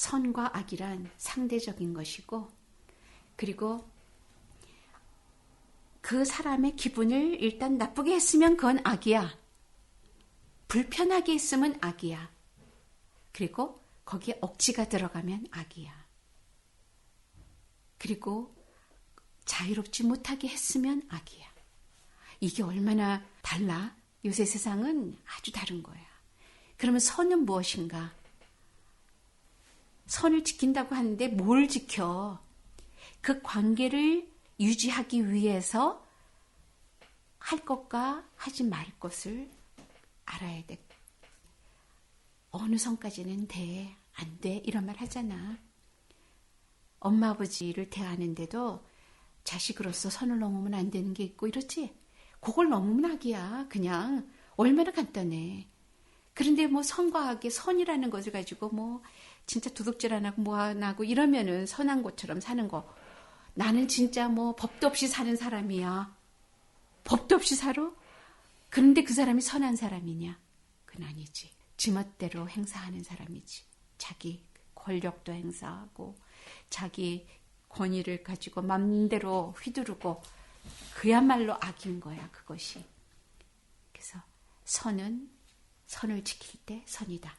선과 악이란 상대적인 것이고 그리고 그 사람의 기분을 일단 나쁘게 했으면 그건 악이야. 불편하게 했으면 악이야. 그리고 거기에 억지가 들어가면 악이야. 그리고 자유롭지 못하게 했으면 악이야. 이게 얼마나 달라? 요새 세상은 아주 다른 거야. 그러면 선은 무엇인가? 선을 지킨다고 하는데 뭘 지켜? 그 관계를 유지하기 위해서 할 것과 하지 말 것을 알아야 돼. 어느 선까지는 돼, 안 돼, 이런 말 하잖아. 엄마 아버지를 대하는데도 자식으로서 선을 넘으면 안 되는 게 있고 이렇지. 그걸 넘으면 악이야. 그냥 얼마나 간단해. 그런데 뭐 선과 악의 선이라는 것을 가지고 뭐 진짜 도둑질 안 하고 뭐 안 하고 이러면은 선한 것처럼 사는 거. 나는 진짜 뭐 법도 없이 사는 사람이야. 법도 없이 살아? 그런데 그 사람이 선한 사람이냐? 그건 아니지. 지멋대로 행사하는 사람이지. 자기 권력도 행사하고 자기 권위를 가지고 맘대로 휘두르고 그야말로 악인 거야, 그것이. 그래서 선은 선을 지킬 때 선이다.